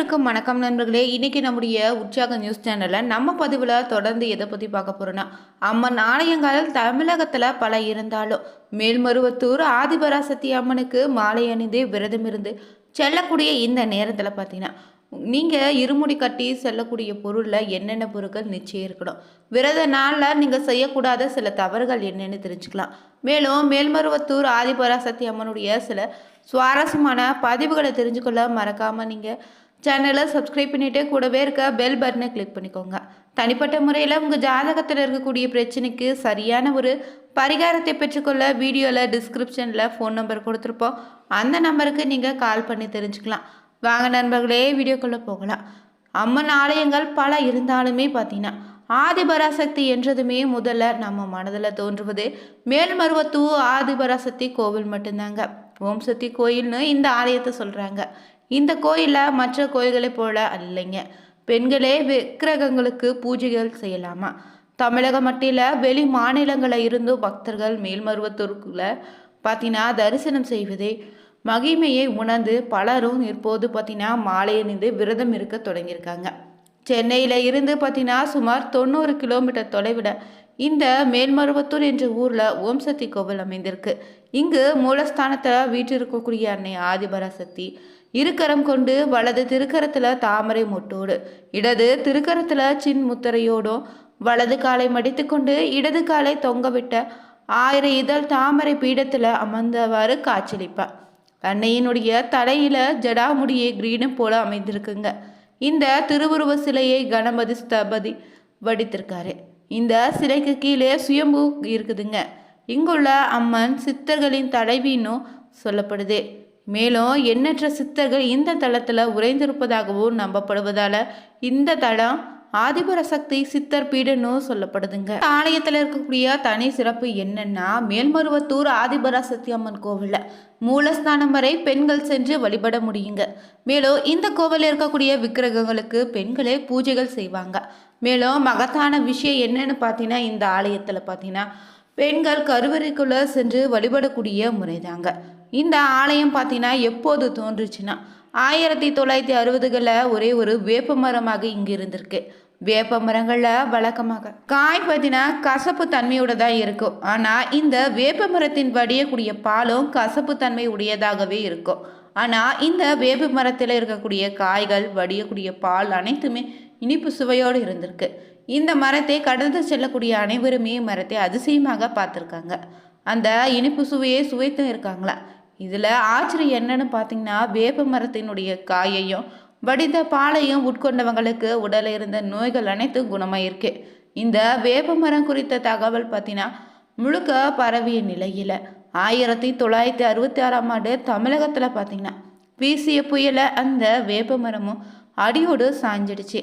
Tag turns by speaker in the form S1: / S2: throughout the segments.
S1: அனைவருக்கும் வணக்கம் நண்பர்களே. இன்னைக்கு நம்முடைய உற்சாக நியூஸ் சேனலில் நம்ம பதிவில் தொடர்ந்து எதை பற்றி பார்க்க போகிறோன்னா அம்மன் ஆலயங்கள் தமிழகத்தில் பல இருந்தாலும் மேல்மருவத்தூர் ஆதிபராசக்தி அம்மனுக்கு மாலை அணிந்து விரதம் இருந்து செல்லக்கூடிய இந்த நேரத்தில் பார்த்தீங்கன்னா நீங்கள் இருமுடி கட்டி செல்லக்கூடிய பொருளில் என்னென்ன பொருட்கள் நிச்சயம் இருக்கணும்? விரத நாளில் நீங்கள் செய்யக்கூடாத சில தவறுகள் என்னென்னு தெரிஞ்சுக்கலாம். மேலும் மேல்மருவத்தூர் ஆதிபராசக்தி அம்மனுடைய சில சுவாரஸ்யமான பதிவுகளை தெரிஞ்சுக்கொள்ள மறக்காமல் நீங்கள் சேனலை சப்ஸ்கிரைப் பண்ணிவிட்டு கூடவே இருக்க பெல் பட்டனை கிளிக் பண்ணிக்கோங்க. தனிப்பட்ட முறையில் உங்கள் ஜாதகத்தில் இருக்கக்கூடிய பிரச்சனைக்கு சரியான ஒரு பரிகாரத்தை பெற்றுக்கொள்ள வீடியோவில் டிஸ்கிரிப்ஷனில் ஃபோன் நம்பர் கொடுத்துருப்போம். அந்த நம்பருக்கு நீங்கள் கால் பண்ணி தெரிஞ்சுக்கலாம். வாங்க நண்பர்களே வீடியோக்குள்ளே போகலாம். அம்மன் ஆலயங்கள் பல இருந்தாலுமே பார்த்தீங்கன்னா ஆதிபராசக்தி என்றதுமே முதல்ல நம்ம மனதில் தோன்றுவது. மேல்மருவத்தூ ஆதிபராசக்தி கோவில் மட்டும்தாங்க. ஓம் சக்தி கோயில்னு இந்த ஆலயத்தை சொல்கிறாங்க இந்த கோயிலில் மற்ற கோயில்களைப் போல இல்லைங்க பெண்களே விக்கிரகங்களுக்கு பூஜைகள் செய்யலாமா? தமிழகம் மட்டில் வெளி மாநிலங்களில் இருந்தும் பக்தர்கள் மேல்மருவத்தூருக்குள்ள பார்த்தீங்கன்னா தரிசனம் செய்வதே மகிமையை உணர்ந்து பலரும் இப்போது பார்த்தீங்கன்னா மாலையணிந்து விரதம் இருக்க தொடங்கியிருக்காங்க. சென்னையில் இருந்து பார்த்தீங்கன்னா சுமார் தொண்ணூறு கிலோமீட்டர் தொலைவில் இந்த மேல்மருவத்தூர் என்ற ஊரில் ஓம் சக்தி கோவில் அமைந்திருக்கு. இங்கு மூலஸ்தானத்தில் வீற்றிருக்கக்கூடிய அன்னை ஆதிபராசக்தி இருக்கரம் கொண்டு வலது திருக்கரத்தில் தாமரை மொட்டோடு இடது திருக்கரத்தில் சின் முத்திரையோடும் வலது காலை மடித்துக்கொண்டு இடது காலை தொங்கவிட்ட ஆயிரம் இதழ் தாமரை பீடத்தில் அமர்ந்தவாறு காட்சியளிப்பார். அன்னையினுடைய தலையில ஜடாமுடியை கிரீடம் போல அமைந்திருக்குங்க. இந்த திருவுருவ சிலையை கணபதி ஸ்தபதி வடித்திருக்காரு. இந்த சிலைக்கு கீழே சுயம்பு இருக்குதுங்க. இங்குள்ள அம்மன் சித்தர்களின் தலைவின்னும் சொல்லப்படுது. மேலும் எண்ணற்ற சித்தர்கள் இந்த தளத்தில் உறைந்திருப்பதாகவும் நம்பப்படுவதால் இந்த தளம் ஆதிபரசக்தி சித்தர் பீடன்னு சொல்லப்படுதுங்க. ஆலயத்தில் இருக்கக்கூடிய தனி சிறப்பு என்னன்னா மேல்மருவத்தூர் ஆதிபராசக்தி அம்மன் கோவிலில் மூலஸ்தானம் வரை பெண்கள் சென்று வழிபட முடியுங்க. மேலும் இந்த கோவிலில் இருக்கக்கூடிய விக்கிரகங்களுக்கு பெண்களே பூஜைகள் செய்வாங்க. மேலும் மகத்தான விஷயம் என்னன்னு பார்த்தீங்கன்னா இந்த ஆலயத்தில் பார்த்தீங்கன்னா பெண்கள் கருவறைக்குள்ளே சென்று வழிபடக்கூடிய முறைதாங்க. இந்த ஆலயம் பார்த்தீங்கன்னா எப்போது தோன்றுச்சுன்னா ஆயிரத்தி தொள்ளாயிரத்தி அறுபதுகளில் ஒரே ஒரு வேப்ப மரமாக இங்கே இருந்திருக்கு. வேப்ப மரங்களில் வழக்கமாக. காய் பார்த்தீங்கன்னா கசப்பு தன்மையோட தான் இருக்கும். ஆனால் இந்த வேப்ப மரத்தின் வடியக்கூடிய பாலும் கசப்பு தன்மை உடையதாகவே இருக்கும். ஆனால் இந்த வேப்ப மரத்தில் இருக்கக்கூடிய காய்கள் வடியக்கூடிய பால் அனைத்துமே இனிப்பு சுவையோடு இருந்திருக்கு. இந்த மரத்தை கடந்து செல்லக்கூடிய அனைவருமே மரத்தை அதிசயமாக பார்த்துருக்காங்க. அந்த இனிப்பு சுவையை சுவைத்தும் இருக்காங்களா? இதில் ஆச்சரியம் என்னன்னு பார்த்தீங்கன்னா வேப்ப மரத்தினுடைய காயையும் வடித்த பாலையும் உட்கொண்டவங்களுக்கு உடலில் இருந்த நோய்கள் அனைத்தும் குணமாயிருக்கு. இந்த வேப்ப மரம் குறித்த தகவல் பார்த்தீங்கன்னா முழுக்க பரவிய நிலையில் ஆயிரத்தி தொள்ளாயிரத்தி அறுபத்தி ஆறாம் ஆண்டு தமிழகத்தில் பார்த்தீங்கன்னா வீசிய புயல அந்த வேப்ப மரமும் அடியோடு சாஞ்சிடுச்சு.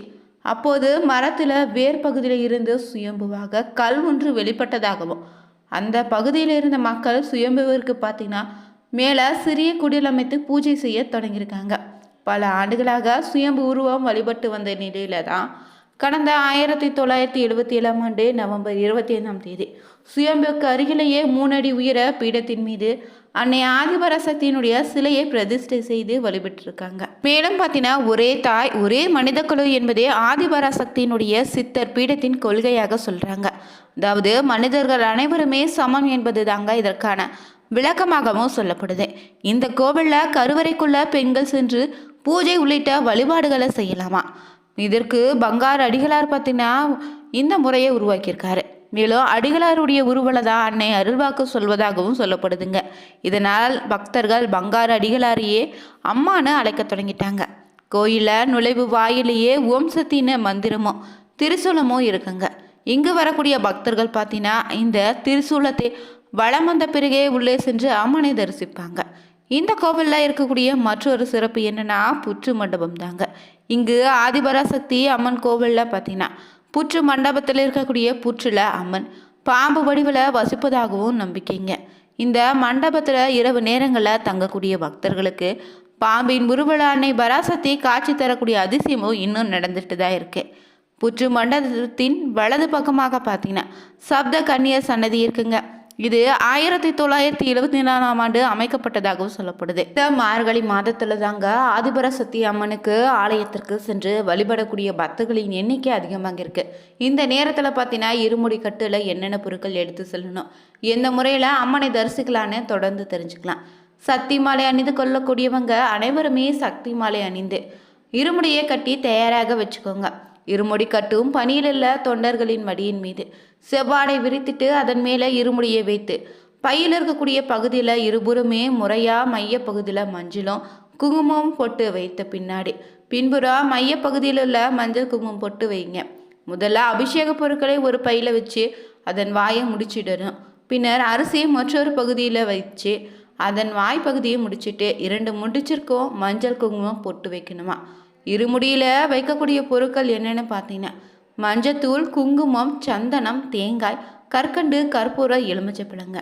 S1: அப்போது மரத்தில் வேர் பகுதியில் இருந்து சுயம்புவாக கல் ஒன்று வெளிப்பட்டதாகவும் அந்த பகுதியில் இருந்த மக்கள் சுயம்புவிற்கு பார்த்தீங்கன்னா மேலே சிறிய குடில் அமைத்து பூஜை செய்ய தொடங்கியிருக்காங்க. பல ஆண்டுகளாக சுயம்பு உருவம் வழிபட்டு வந்த நிலையில தான் கடந்த ஆயிரத்தி தொள்ளாயிரத்தி எழுபத்தி ஏழாம் ஆண்டு நவம்பர் இருபத்தி ஐந்தாம் தேதி சுயம்புக்கு அருகிலேயே மூணடி உயர பீடத்தின் மீது அன்னை ஆதிபராசக்தியினுடைய சிலையை பிரதிஷ்டை செய்து வழிபட்டிருக்காங்க. மேலும் பார்த்தீங்கன்னா ஒரே தாய் ஒரே மனித குழு என்பதே ஆதிபராசக்தியினுடைய சித்தர் பீடத்தின் கொள்கையாக சொல்றாங்க. அதாவது மனிதர்கள் அனைவருமே சமம் என்பது தாங்க இதற்கான விளக்கமாகவும் சொல்லப்படுது. இந்த கோவிலில் கருவறைக்குள்ள பெண்கள் சென்று பூஜை உள்ளிட்ட வழிபாடுகளை செய்யலாமா? இதற்கு பங்கார் அடிகளார் பார்த்தீங்கன்னா இந்த முறையை உருவாக்கியிருக்காரு. மேலும் அடிகளாருடைய உருவலை தான் அன்னை அருள்வாக்கு சொல்வதாகவும் சொல்லப்படுதுங்க. இதனால் பக்தர்கள் பங்காரு அடிகளாரையே அம்மானு அழைக்க தொடங்கிட்டாங்க. கோயிலில் நுழைவு வாயிலேயே ஓம் சத்தின மந்திரமும் திருசூலமும் இருக்குங்க. இங்கு வரக்கூடிய பக்தர்கள் பார்த்தீங்கன்னா இந்த திருசூலத்தை வளம் வந்த பிறகே உள்ளே சென்று அம்மனை தரிசிப்பாங்க. இந்த கோவிலில் இருக்கக்கூடிய மற்றொரு சிறப்பு என்னென்னா புற்று மண்டபம் தாங்க. இங்கு ஆதிபராசக்தி அம்மன் கோவிலில் பார்த்தீங்கன்னா புற்று மண்டபத்தில் இருக்கக்கூடிய புற்றுல அம்மன் பாம்பு வடிவில் வசிப்பதாகவும் நம்பிக்கைங்க. இந்த மண்டபத்தில் இரவு நேரங்களில் தங்கக்கூடிய பக்தர்களுக்கு பாம்பின் உருவல அன்னை பராசக்தி காட்சி தரக்கூடிய அதிசயமும் இன்னும் நடந்துட்டு தான் இருக்கு. புற்று மண்டபத்தின் வலது பக்கமாக பார்த்தீங்கன்னா சப்த கன்னியர் சன்னதி இருக்குங்க. இது ஆயிரத்தி தொள்ளாயிரத்தி எழுபத்தி நாலாம் ஆண்டு அமைக்கப்பட்டதாகவும் சொல்லப்படுது. இந்த மார்கழி மாதத்துல தாங்க ஆதிபர சக்தி அம்மனுக்கு ஆலயத்திற்கு சென்று வழிபடக்கூடிய பக்தர்களின் எண்ணிக்கை அதிகமாக இருக்கு. இந்த நேரத்தில் பார்த்தீங்கன்னா இருமுடி கட்டுல என்னென்ன பொருட்கள் எடுத்து செல்லணும் எந்த முறையில் அம்மனை தரிசிக்கலான்னு தொடர்ந்து தெரிஞ்சுக்கலாம். சக்தி மாலை அணிந்து கொள்ளக்கூடியவங்க அனைவருமே சக்தி மாலை அணிந்து இருமுடியை கட்டி தயாராக வச்சுக்கோங்க. இருமுடி கட்டும் பணியிலுள்ள தொண்டர்களின் மடியின் மீது செவ்வாடை விரித்திட்டு அதன் மேலே இருமுடியை வைத்து. பையில் இருக்கக்கூடிய பகுதியில் இருபுறமே முறையாக மைய பகுதியில் மஞ்சளும் குங்குமம் பொட்டு வைத்த பின்னாடி. பின்புறம் மைய பகுதியில் உள்ள மஞ்சள் குங்குமம் பொட்டு வைங்க. முதல்ல அபிஷேக பொருட்களை ஒரு பையில் வச்சு அதன் வாயை முடிச்சிடணும். பின்னர் அரிசி மற்றொரு பகுதியில் வச்சு அதன் வாய் பகுதியை முடிச்சிட்டு இரண்டு முடிச்சிருக்கும் மஞ்சள் குங்குமம் பொட்டு வைக்கணுமா? இருமுடியில் வைக்கக்கூடிய பொருட்கள் என்னென்னு பார்த்தீங்கன்னா மஞ்சத்தூள் குங்குமம் சந்தனம் தேங்காய் கற்கண்டு கற்பூர எலுமிச்சப்பழங்க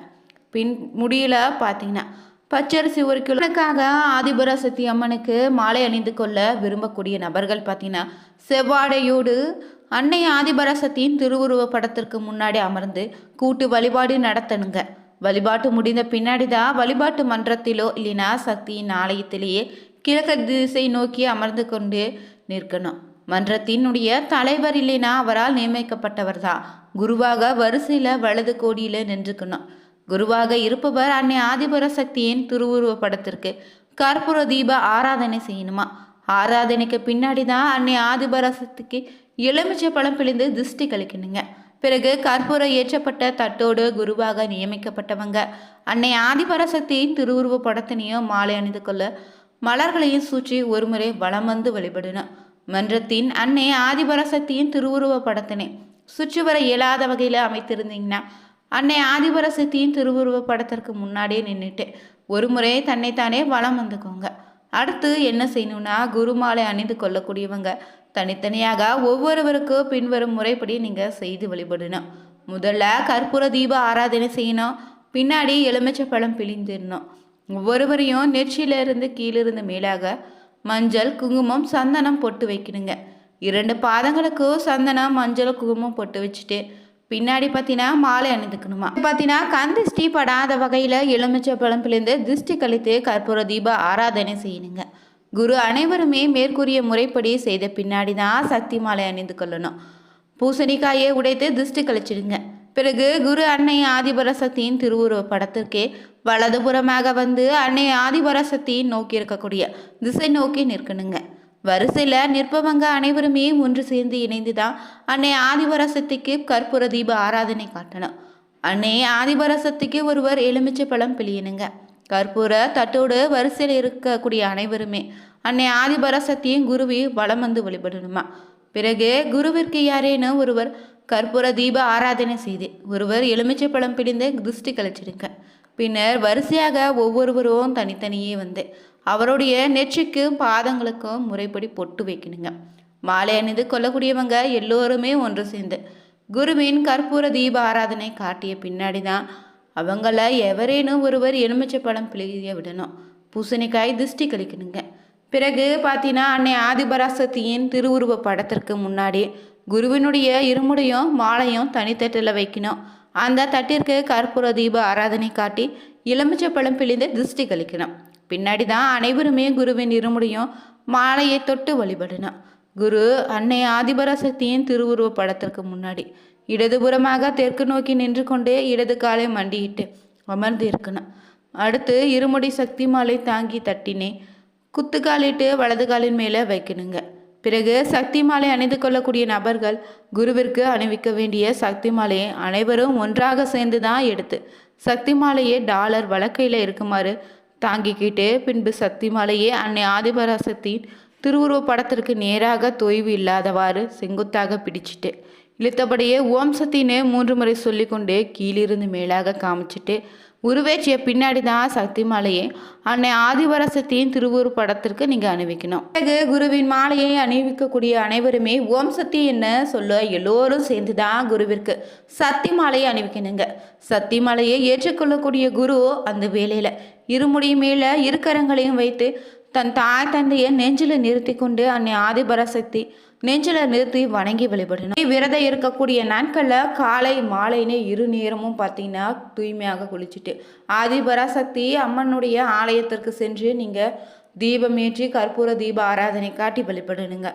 S1: பின் முடியில் பார்த்தீங்கன்னா பச்சரிசி ஒரு கிலோனுக்காக ஆதிபராசக்தி அம்மனுக்கு மாலை அணிந்து கொள்ள விரும்பக்கூடிய நபர்கள் பார்த்தீங்கன்னா செவ்வாடையோடு அன்னை ஆதிபராசக்தியின் திருவுருவ படத்திற்கு முன்னாடி அமர்ந்து கூட்டு வழிபாடு நடத்தணுங்க. வழிபாட்டு முடிந்த பின்னாடி தான் வழிபாட்டு மன்றத்திலோ இல்லைனா சக்தியின் ஆலயத்திலேயே கிழக்கு திசை நோக்கி அமர்ந்து கொண்டு நிற்கணும். மன்றத்தினுடைய தலைவர் இல்லைனா அவரால் நியமிக்கப்பட்டவர் தான் குருவாக வரிசையில் வலது கோடியில் நின்றுக்கணும் குருவாக இருப்பவர் அன்னை ஆதிபர சக்தியின் திருவுருவ படத்திற்கு கற்பூர தீப ஆராதனை செய்யணுமா? ஆராதனைக்கு பின்னாடி தான் அன்னை ஆதிபர சக்திக்கு எலுமிச்சை பழம் பிழிந்து திருஷ்டி கழிக்கணுங்க. பிறகு கற்பூர ஏற்றப்பட்ட தட்டோடு குருவாக நியமிக்கப்பட்டவங்க. அன்னை ஆதிபராசக்தியின் திருவுருவ படத்தினையும் மாலை அணிந்து கொள்ள மலர்களையும் சூழ்ச்சி ஒருமுறை வளம் வந்து வழிபடணும். மன்றத்தின் அன்னை ஆதிபரசக்தியின் திருவுருவ படத்தினை சுற்றி வர இயலாத வகையில் அமைத்திருந்தீங்கன்னா அன்னை ஆதிபரசக்தியின் திருவுருவ படத்திற்கு முன்னாடியே நின்றுட்டு ஒரு முறை தன்னைத்தானே வளம் வந்துக்கோங்க. அடுத்து என்ன செய்யணும்னா குருமாலை அணிந்து கொள்ளக்கூடியவங்க. தனித்தனியாக ஒவ்வொருவருக்கும் பின்வரும் முறைப்படி நீங்கள் செய்து வழிபடணும். முதல்ல கற்பூர தீப ஆராதனை செய்யணும். பின்னாடி எலுமிச்சை பழம் பிழிந்திடணும். ஒவ்வொருவரையும் நெற்றியிலிருந்து கீழிருந்து மேலாக மஞ்சள் குங்குமம் சந்தனம் பொட்டு வைக்கணுங்க இரண்டு பாதங்களுக்கும் சந்தனம் மஞ்சள் குங்குமம் பொட்டு வச்சுட்டு பின்னாடி பார்த்தீங்கன்னா மாலை அணிந்துக்கணுமா? பார்த்தீங்கன்னா கண் ஸ்டீ படாத வகையில் எலுமிச்சை பழம் பிழிந்து திருஷ்டி கழித்து கற்பூர தீப ஆராதனை செய்யணுங்க. குரு அனைவருமே மேற்கூறிய முறைப்படி செய்த பின்னாடி தான் சக்தி மாலை அணிந்து கொள்ளணும். பூசணிக்காயை உடைத்து திருஷ்டி கழிச்சிடுங்க. பிறகு குரு அன்னை ஆதிபர சக்தியின் திருவுருவ படத்திற்கே வலதுபுறமாக வந்து அன்னை ஆதிபரசக்தியின் நோக்கி இருக்கக்கூடிய திசை நோக்கி நிற்கணுங்க. வரிசையில் நிற்பவங்க அனைவருமே ஒன்று சேர்ந்து இணைந்து தான் அன்னை ஆதிபராசக்திக்கு கற்பூர தீப ஆராதனை காட்டணும். அன்னை ஆதிபராசக்திக்கு ஒருவர் எலுமிச்சை பழம் பிழியணுங்க. கற்பூர தட்டோடு வரிசையில் இருக்கக்கூடிய அனைவருமே அன்னை ஆதிபராசக்தியும் குருவையும் வளம் வந்து வழிபடணுமா. பிறகு குருவிற்கு யாரேனும் ஒருவர் கற்பூர தீப ஆராதனை செய்து ஒருவர் எலுமிச்சை பழம் பிடிந்து திருஷ்டி கழிச்சிடுங்க பின்னர் வரிசையாக ஒவ்வொருவரும் தனித்தனியே வந்து அவருடைய நெற்றிக்கும் பாதங்களுக்கும் முறைப்படி பொட்டு வைக்கணுங்க. மாலை அணிந்து கொள்ளக்கூடியவங்க எல்லோருமே ஒன்று சேர்ந்து குருவின் கற்பூர தீப ஆராதனை காட்டிய பின்னாடி தான் அவங்கள எவரேனும் ஒருவர் எலுமிச்சை பழம் பிழிய விடணும். பூசணிக்காய் திருஷ்டி கழிக்கணுங்க. பிறகு பார்த்தீங்கன்னா அன்னை ஆதிபராசக்தியின் திருவுருவ படத்திற்கு முன்னாடி குருவினுடைய இருமுடையும் மாலையும் தனித்தட்டில் வைக்கணும். அந்த தட்டிற்கு கற்பூர தீப ஆராதனை காட்டி எலுமிச்சை பழம் பிழிந்து திருஷ்டி கழிக்கணும் பின்னாடி தான் அனைவருமே குருவின் இருமுடியும் மாலையை தொட்டு வழிபடணும் குரு அன்னை ஆதிபராசக்தியின் திருவுருவ படத்திற்கு முன்னாடி இடதுபுறமாக தெற்கு நோக்கி நின்று கொண்டே இடது காலை மண்டியிட்டு அமர்ந்து இருக்கணும் அடுத்து இருமுடி சக்தி மாலை தாங்கி தட்டினே குத்துக்காலிட்டு வலது காலின் மேலே வைக்கணுங்க. பிறகு சக்தி மாலை அணிந்து கொள்ளக்கூடிய நபர்கள் குருவிற்கு அணிவிக்க வேண்டிய சக்தி மாலையை அனைவரும் ஒன்றாக சேர்ந்து தான் எடுத்து சக்தி மாலையே டாலர் வழக்கையில் இருக்குமாறு தாங்கிக்கிட்டு பின்பு சக்தி மாலையே அன்னை ஆதிபராசத்தின் திருவுருவ படத்திற்கு நேராக தொய்வு இல்லாதவாறு செங்குத்தாக பிடிச்சிட்டு இழுத்தபடியே ஓம் சத்தின்னு மூன்று முறை சொல்லிக்கொண்டே கீழிருந்து மேலாக காமிச்சிட்டு உருவேற்றிய பின்னாடி தான் சக்தி மாலையை அன்னை ஆதிவரசத்தின் திருவுரு படத்திற்கு நீங்கள் அணிவிக்கணும். பிறகு குருவின் மாலையை அணிவிக்கக்கூடிய அனைவருமே ஓம் சக்தி என்ன சொல்ல எல்லோரும் சேர்ந்து தான் குருவிற்கு சக்தி மாலையை அணிவிக்கணுங்க. சக்தி மாலையை ஏற்றுக்கொள்ளக்கூடிய குரு அந்த வேலையில் இருமுடி மேலே இருக்கரங்களையும் வைத்து தன் தாய் தந்தையை நெஞ்சில் நிறுத்தி கொண்டு அன்னை ஆதிபராசக்தி நெஞ்சில் நிறுத்தி வணங்கி வழிபடணும் விரதம் இருக்கக்கூடிய நாட்களில் காலை மாலைன்னு இரு நேரமும் பார்த்தீங்கன்னா தூய்மையாக குளிச்சுட்டு ஆதிபராசக்தி அம்மனுடைய ஆலயத்திற்கு சென்று நீங்கள் தீபமேற்றி கற்பூர தீப ஆராதனை காட்டி வழிபடணுங்க.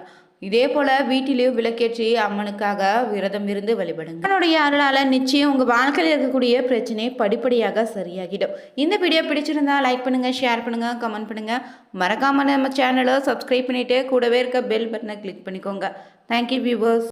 S1: இதே போல் வீட்டிலேயும் விளக்கேற்றி அம்மனுக்காக விரதம் இருந்து வழிபடுங்க அம்மனுடைய அருளால் நிச்சயம் உங்கள் வாழ்க்கையில் இருக்கக்கூடிய பிரச்சனை படிப்படியாக சரியாகிடும். இந்த வீடியோ பிடிச்சிருந்தா லைக் பண்ணுங்கள் ஷேர் பண்ணுங்கள் கமெண்ட் பண்ணுங்கள் மறக்காமல் நம்ம சேனலை சப்ஸ்கிரைப் பண்ணிவிட்டு கூடவே இருக்க பெல் பட்டனை கிளிக் பண்ணிக்கோங்க. Thank you viewers